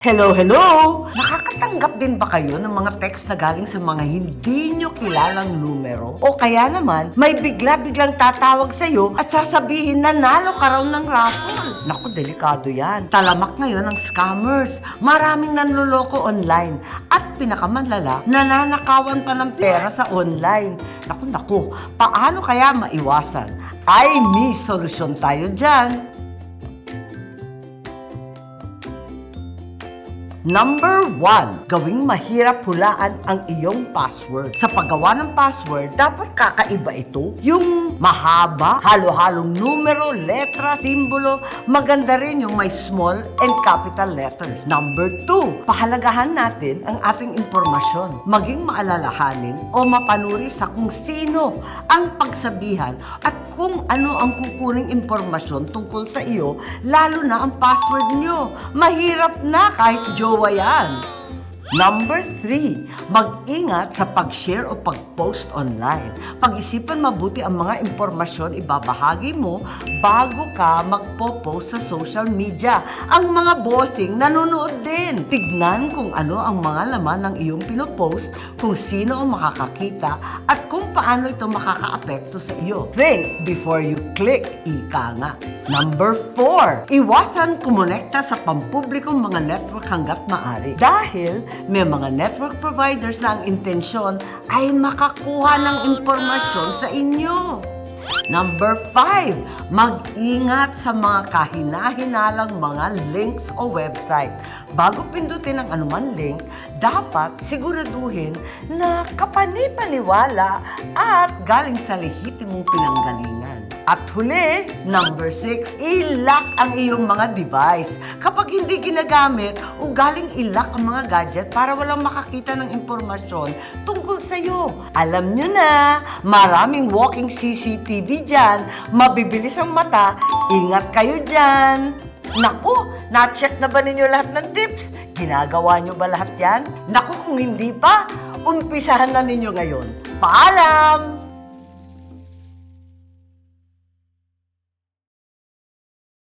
Hello, hello! Nakakatanggap din ba kayo ng mga text na galing sa mga hindi nyo kilalang numero? O kaya naman, may bigla-biglang tatawag sa'yo at sasabihin na nalo ka raw ng raffle. Naku, delikado yan. Talamak ngayon ng scammers. Maraming nanloloko online. At pinakamanlala, nananakawan pa ng pera sa online. Naku, naku, paano kaya maiwasan? Ay, may solusyon tayo dyan. Number one, gawing mahirap hulaan ang iyong password. Sa paggawa ng password, dapat kakaiba ito. Yung mahaba, halo-halong numero, letra, simbolo, maganda rin yung may small and capital letters. Number two, pahalagahan natin ang ating impormasyon. Maging maalalahanin o mapanuri sa kung sino ang pagsabihan at kung ano ang kukuning impormasyon tungkol sa iyo, lalo na ang password nyo. Mahirap na kahit jowa yan. Number three, mag-ingat sa pag-share o pag-post online. Pag-isipan mabuti ang mga impormasyon ibabahagi mo bago ka magpo-post sa social media. Ang mga bossing nanonood din. Tignan kung ano ang mga laman ng iyong pinopost, kung sino ang makakakita, at kung paano ito makakaapekto sa iyo. Think before you click, ika nga. Number 4, iwasan kumonekta sa pampublikong mga network hanggat maaari. Dahil may mga network providers na ang intensyon ay makakuha ng impormasyon sa inyo. Number 5, mag-ingat sa mga kahina-hinalang mga links o website. Bago pindutin ang anuman link, dapat siguraduhin na kapani-paniwala at galing sa lehitimong pinanggalingan. At huli, number 6, i-lock ang iyong mga device. Kapag hindi ginagamit, ugaling i-lock ang mga gadget para walang makakita ng impormasyon tungkol sa iyo. Alam nyo na, maraming walking CCTV dyan, mabibilis ang mata, ingat kayo dyan. Naku, na-check na ba ninyo lahat ng tips? Ginagawa nyo ba lahat yan? Naku, kung hindi pa, umpisahan na ninyo ngayon. Paalam!